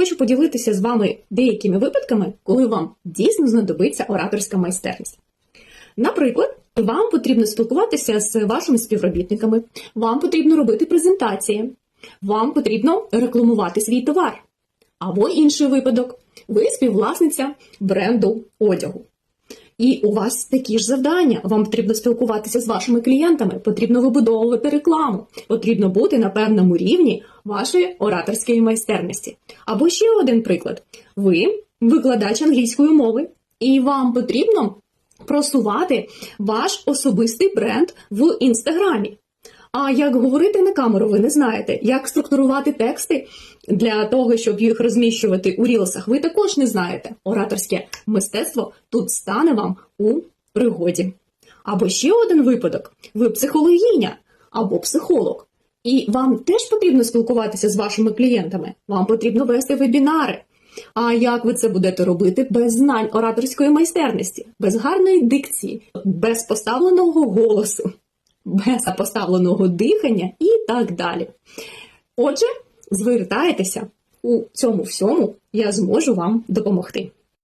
хочу поділитися з вами деякими випадками, коли вам дійсно знадобиться ораторська майстерність. Наприклад, вам потрібно спілкуватися з вашими співробітниками, вам потрібно робити презентації, вам потрібно рекламувати свій товар. Або інший випадок, ви співвласниця бренду одягу. І у вас такі ж завдання. Вам потрібно спілкуватися з вашими клієнтами, потрібно вибудовувати рекламу, потрібно бути на певному рівні вашої ораторської майстерності. Або ще один приклад: ви викладач англійської мови, і вам потрібно просувати ваш особистий бренд в інстаграмі. А як говорити на камеру, ви не знаєте, як структурувати тексти для того, щоб їх розміщувати у рілсах, ви також не знаєте. Ораторське мистецтво тут стане вам у пригоді. Або ще один випадок: ви психологиня або психолог. І вам теж потрібно спілкуватися з вашими клієнтами. Вам потрібно вести вебінари. А як ви це будете робити без знань ораторської майстерності, без гарної дикції, без поставленого голосу? без поставленого дихання і так далі. Отже, звертайтеся у цьому всьому, я зможу вам допомогти.